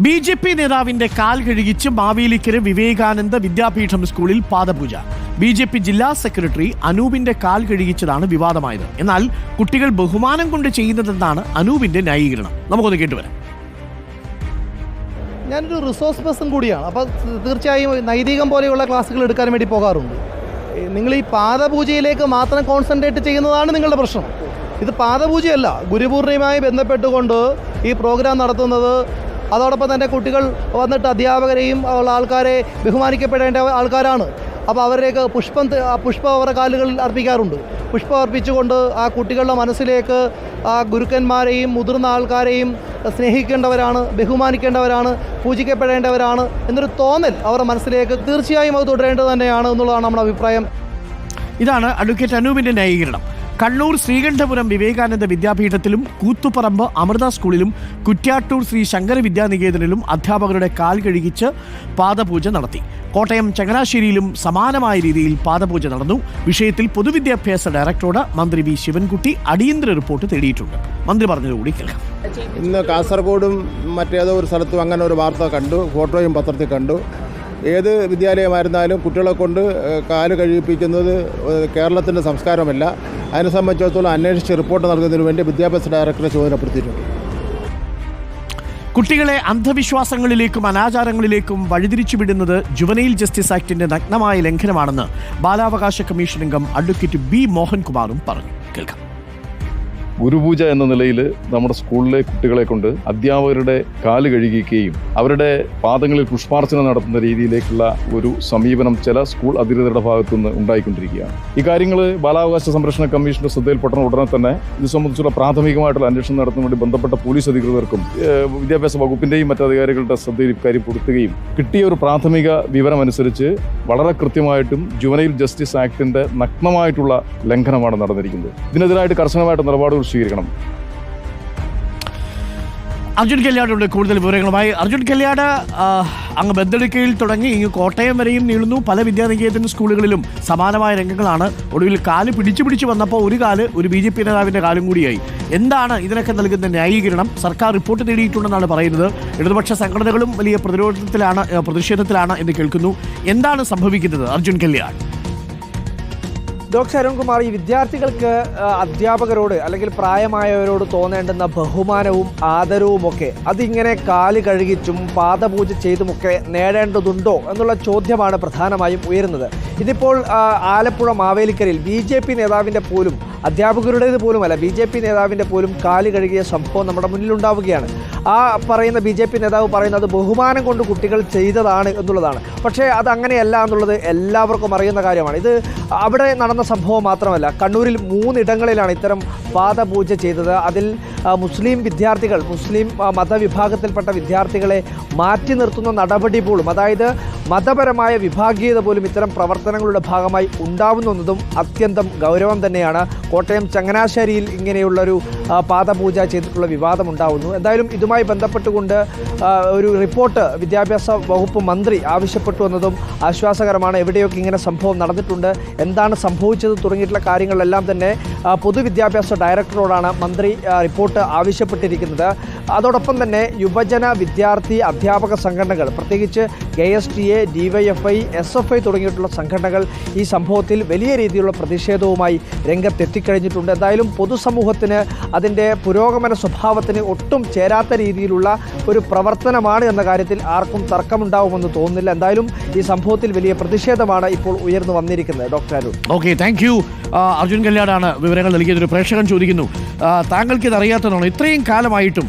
B J P നേതാവിന്റെ കാൽ കഴുകിച്ച് മാവേലിക്കര വിവേകാനന്ദ വിദ്യാപീഠം സ്കൂളിൽ പാദപൂജ. ബി ജെ പി ജില്ലാ സെക്രട്ടറി അനൂപിന്റെ കാൽ കഴുകിച്ചതാണ് വിവാദമായത്. എന്നാൽ കുട്ടികൾ ബഹുമാനം കൊണ്ട് ചെയ്യുന്നതെന്നാണ് അനൂപിന്റെ ന്യായീകരണം. നമുക്കൊന്ന് കേട്ടുവരാം. ഞാനൊരു റിസോഴ്സ് പേഴ്സൺ കൂടിയാണ്. അപ്പോൾ തീർച്ചയായും നൈതികം പോലെയുള്ള ക്ലാസ്സുകൾ എടുക്കാൻ വേണ്ടി പോകാറുണ്ട്. നിങ്ങൾ ഈ പാദപൂജയിലേക്ക് മാത്രം കോൺസെൻട്രേറ്റ് ചെയ്യുന്നതാണ് നിങ്ങളുടെ പ്രശ്നം. ഇത് പാദപൂജയല്ല. ഗുരുപൂർണിമയുമായി ബന്ധപ്പെട്ടുകൊണ്ട് ഈ പ്രോഗ്രാം നടത്തുന്നത് അതോടൊപ്പം തന്നെ കുട്ടികൾ വന്നിട്ട് അധ്യാപകരെയും ഉള്ള ആൾക്കാരെ ബഹുമാനിക്കപ്പെടേണ്ട ആൾക്കാരാണ്. അപ്പോൾ അവരിലേക്ക് പുഷ്പം പുഷ്പം അവരുടെ കാലുകളിൽ അർപ്പിക്കാറുണ്ട്. പുഷ്പം അർപ്പിച്ചുകൊണ്ട് ആ കുട്ടികളുടെ മനസ്സിലേക്ക് ആ ഗുരുക്കന്മാരെയും മുതിർന്ന ആൾക്കാരെയും സ്നേഹിക്കേണ്ടവരാണ് ബഹുമാനിക്കേണ്ടവരാണ് പൂജിക്കപ്പെടേണ്ടവരാണ് എന്നൊരു തോന്നൽ അവരുടെ മനസ്സിലേക്ക് തീർച്ചയായും അത് തുടരേണ്ടത് തന്നെയാണ് എന്നുള്ളതാണ് നമ്മുടെ അഭിപ്രായം. ഇതാണ് അഡ്വക്കേറ്റ് അനൂപിന്റെ ന്യായീകരണം. കണ്ണൂർ ശ്രീകണ്ഠപുരം വിവേകാനന്ദ വിദ്യാപീഠത്തിലും കൂത്തുപറമ്പ് അമൃത സ്കൂളിലും കുറ്റ്യാട്ടൂർ ശ്രീ ശങ്കര വിദ്യാനികേതനിലും അധ്യാപകരുടെ കാൽ കഴുകിച്ച് പാദപൂജ നടത്തി. കോട്ടയം ചങ്ങനാശ്ശേരിയിലും സമാനമായ രീതിയിൽ പാദപൂജ നടന്നു. വിഷയത്തിൽ പൊതുവിദ്യാഭ്യാസ ഡയറക്ടറോട് മന്ത്രി വി ശിവൻകുട്ടി അടിയന്തര റിപ്പോർട്ട് തേടിയിട്ടുണ്ട്. മന്ത്രി പറഞ്ഞതുകൂടി കേൾക്കാം. ഇന്ന് കാസർഗോഡും മറ്റേതോ ഒരു സ്ഥലത്തും അങ്ങനെ ഒരു വാർത്ത കണ്ടു ഫോട്ടോയും പത്രത്തിൽ കണ്ടു. ഏത് വിദ്യാലയമായിരുന്നാലും കുട്ടികളെ കൊണ്ട് കാൽ കഴിപ്പിക്കുന്നത് കേരളത്തിന്റെ സംസ്കാരമല്ല. അതിനെ സംബന്ധിച്ചിടത്തോളം അന്വേഷിച്ച് റിപ്പോർട്ട് നൽകുന്നതിന് വേണ്ടി വിദ്യാഭ്യാസ ഡയറക്ടറെ ചുമതലപ്പെടുത്തിയിട്ടുണ്ട്. കുട്ടികളെ അന്ധവിശ്വാസങ്ങളിലേക്കും അനാചാരങ്ങളിലേക്കും വഴിതിരിച്ചു വിടുന്നത് ജുവനൈൽ ജസ്റ്റിസ് ആക്ടിന്റെ നഗ്നമായ ലംഘനമാണെന്ന് ബാലാവകാശ കമ്മീഷൻ അംഗം അഡ്വക്കേറ്റ് ബി മോഹൻകുമാറും പറഞ്ഞു. കേൾക്കാം. ഗുരുപൂജ എന്ന നിലയിൽ നമ്മുടെ സ്കൂളിലെ കുട്ടികളെ കൊണ്ട് അധ്യാപകരുടെ കാൽ കഴുകിക്കുകയും അവരുടെ പാദങ്ങളിൽ പുഷ്പാർച്ചന നടത്തുന്ന രീതിയിലേക്കുള്ള ഒരു സമീപനം ചില സ്കൂൾ അധികൃതരുടെ ഭാഗത്തുനിന്ന് ഉണ്ടായിക്കൊണ്ടിരിക്കുകയാണ്. ഈ കാര്യങ്ങൾ ബാലാവകാശ സംരക്ഷണ കമ്മീഷന്റെ ശ്രദ്ധയിൽപ്പെട്ട ഉടനെ തന്നെ ഇത് സംബന്ധിച്ചുള്ള പ്രാഥമികമായിട്ടുള്ള അന്വേഷണം നടത്തുന്ന വേണ്ടി ബന്ധപ്പെട്ട പോലീസ് അധികൃതർക്കും വിദ്യാഭ്യാസ വകുപ്പിന്റെയും മറ്റു അധികാരികളുടെ ശ്രദ്ധയിൽ ഇക്കാര്യം കൊടുക്കുകയും കിട്ടിയ ഒരു പ്രാഥമിക വിവരം അനുസരിച്ച് വളരെ കൃത്യമായിട്ടും ജുവനൈൽ ജസ്റ്റിസ് ആക്ടിന്റെ നഗ്നമായിട്ടുള്ള ലംഘനമാണ് നടന്നിരിക്കുന്നത്. ഇതിനെതിരായിട്ട് കർശനമായിട്ട് നിലപാടുകൾ സ്വീകരിക്കണം. അർജുൻ കല്യാടുണ്ട് കൂടുതൽ വിവരങ്ങളുമായി. അർജുൻ കല്യാട് അങ്ങ് ബന്ധടുക്കയിൽ തുടങ്ങി ഇങ്ങ് കോട്ടയം വരെയും നീളുന്നു. പല വിദ്യാനികേതന സ്കൂളുകളിലും സമാനമായ രംഗങ്ങളാണ്. ഒടുവിൽ കാൽ പിടിച്ചു പിടിച്ചു വന്നപ്പോൾ ഒരു കാൽ ഒരു ബി ജെ പി നേതാവിന്റെ കാലും കൂടിയായി. എന്താണ് ഇതിനൊക്കെ നൽകുന്ന ന്യായീകരണം? സർക്കാർ റിപ്പോർട്ട് നേടിയിട്ടുണ്ടെന്നാണ് പറയുന്നത്. ഇടതുപക്ഷ സംഘടനകളും വലിയ പ്രതിരോധത്തിലാണ് പ്രതിഷേധത്തിലാണ് എന്ന് കേൾക്കുന്നു. എന്താണ് സംഭവിക്കുന്നത് അർജുൻ കല്യാൺ ഡോക്ടർ അരുൺകുമാർ ഈ വിദ്യാർത്ഥികൾക്ക് അധ്യാപകരോട് അല്ലെങ്കിൽ പ്രായമായവരോട് തോന്നേണ്ടുന്ന ബഹുമാനവും ആദരവും ഒക്കെ അതിങ്ങനെ കാൽ കഴുകിച്ചും പാദപൂജ ചെയ്തുമൊക്കെ നേടേണ്ടതുണ്ടോ എന്നുള്ള ചോദ്യമാണ് പ്രധാനമായും ഉയരുന്നത്. ഇതിപ്പോൾ ആലപ്പുഴ മാവേലിക്കരയിൽ ബി നേതാവിന്റെ പോലും അധ്യാപകരുടേത് പോലുമല്ല. ബി ജെ പി നേതാവിന്റെ പോലും കാൽ കഴുകിയ സംഭവം നമ്മുടെ മുന്നിലുണ്ടാവുകയാണ്. ആ പറയുന്ന ബി ജെ പി നേതാവ് പറയുന്നത് ബഹുമാനം കൊണ്ട് കുട്ടികൾ ചെയ്തതാണ് എന്നുള്ളതാണ്. പക്ഷേ അത് അങ്ങനെയല്ല എന്നുള്ളത് എല്ലാവർക്കും അറിയുന്ന കാര്യമാണ്. ഇത് അവിടെ നടന്ന സംഭവം മാത്രമല്ല. കണ്ണൂരിൽ മൂന്നിടങ്ങളിലാണ് ഇത്തരം പാദപൂജ ചെയ്തത്. അതിൽ മുസ്ലിം വിദ്യാർത്ഥികൾ മുസ്ലിം മതവിഭാഗത്തിൽപ്പെട്ട വിദ്യാർത്ഥികളെ മാറ്റി നിർത്തുന്ന നടപടി പോലും അതായത് മതപരമായ വിഭാഗീയത പോലും ഇത്തരം പ്രവർത്തനങ്ങളുടെ ഭാഗമായി ഉണ്ടാവുന്നതും അത്യന്തം ഗൗരവം തന്നെയാണ്. കോട്ടയം ചങ്ങനാശ്ശേരിയിൽ ഇങ്ങനെയുള്ളൊരു പാദപൂജ ചെയ്തിട്ടുള്ള വിവാദം ഉണ്ടാവുന്നു. എന്തായാലും ഇതുമായി ബന്ധപ്പെട്ടുകൊണ്ട് ഒരു റിപ്പോർട്ട് വിദ്യാഭ്യാസ വകുപ്പ് മന്ത്രി ആവശ്യപ്പെട്ടു എന്നതും ആശ്വാസകരമാണ്. എവിടെയൊക്കെ ഇങ്ങനെ സംഭവം നടന്നിട്ടുണ്ട് എന്താണ് സംഭവിച്ചത് തുടങ്ങിയിട്ടുള്ള കാര്യങ്ങളെല്ലാം തന്നെ പൊതുവിദ്യാഭ്യാസ ഡയറക്ടറോടാണ് മന്ത്രി റിപ്പോർട്ട് ആവശ്യപ്പെട്ടിരിക്കുന്നത്. അതോടൊപ്പം തന്നെ യുവജന വിദ്യാർത്ഥി അധ്യാപക സംഘടനകൾ പ്രത്യേകിച്ച് K S T A D Y F I S F I തുടങ്ങിയിട്ടുള്ള സംഘടനകൾ ഈ സംഭവത്തിൽ വലിയ രീതിയിലുള്ള പ്രതിഷേധവുമായി രംഗത്തെത്തിക്കഴിഞ്ഞിട്ടുണ്ട്. എന്തായാലും പൊതുസമൂഹത്തിന് അതിന്റെ പുരോഗമന സ്വഭാവത്തിന് ഒട്ടും ചേരാത്ത രീതിയിലുള്ള ഒരു പ്രവർത്തനമാണ് എന്ന കാര്യത്തിൽ ആർക്കും തർക്കമുണ്ടാവുമെന്ന് തോന്നുന്നില്ല. എന്തായാലും ഈ സംഭവത്തിൽ വലിയ പ്രതിഷേധമാണ് ഇപ്പോൾ ഉയർന്നു വന്നിരിക്കുന്നത്. Doctor Arun. Okay thank you Arjun കല്യാണാണ് വിവരങ്ങൾ നൽകിയത്. ഒരു പ്രേക്ഷകൻ ചോദിക്കുന്നു താങ്കൾക്ക് ഇത് അറിയാത്തതാണോ? ഇത്രയും കാലമായിട്ടും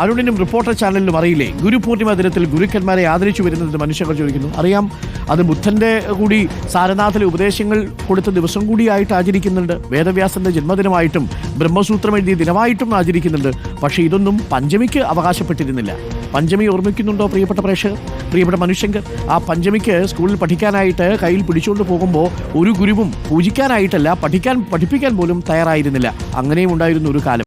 അരുണിനും റിപ്പോർട്ടർ ചാനലിലും അറിയില്ലേ? ഗുരുപൂർണിമ ദിനത്തിൽ ഗുരുക്കന്മാരെ ആദരിച്ചു വരുന്നത് മനുഷ്യർ ചോദിക്കുന്നു. അറിയാം അത് ബുദ്ധന്റെ കൂടി സാരനാഥിലെ ഉപദേശങ്ങൾ കൊടുത്ത ദിവസം കൂടിയായിട്ട് ആചരിക്കുന്നുണ്ട്. വേദവ്യാസന്റെ ജന്മദിനമായിട്ടും ബ്രഹ്മസൂത്രം എഴുതിയ ദിനമായിട്ടും ആചരിക്കുന്നുണ്ട്. പക്ഷേ ഇതൊന്നും പഞ്ചമിക്ക് അവകാശപ്പെട്ടിരുന്നില്ല. പഞ്ചമി ഓർമ്മിക്കുന്നുണ്ടോ പ്രിയപ്പെട്ട പ്രേക്ഷകർ? പ്രിയപ്പെട്ട മനുഷ്യങ്കർ ആ പഞ്ചമിക്ക് സ്കൂളിൽ പഠിക്കാനായിട്ട് കയ്യിൽ പിടിച്ചുകൊണ്ട് പോകുമ്പോൾ ഒരു ഗുരുവും പൂജിക്കാനായിട്ടല്ല പഠിക്കാൻ പഠിപ്പിക്കാൻ പോലും തയ്യാറായിരുന്നില്ല. അങ്ങനെയും ഉണ്ടായിരുന്നു ഒരു കാലം.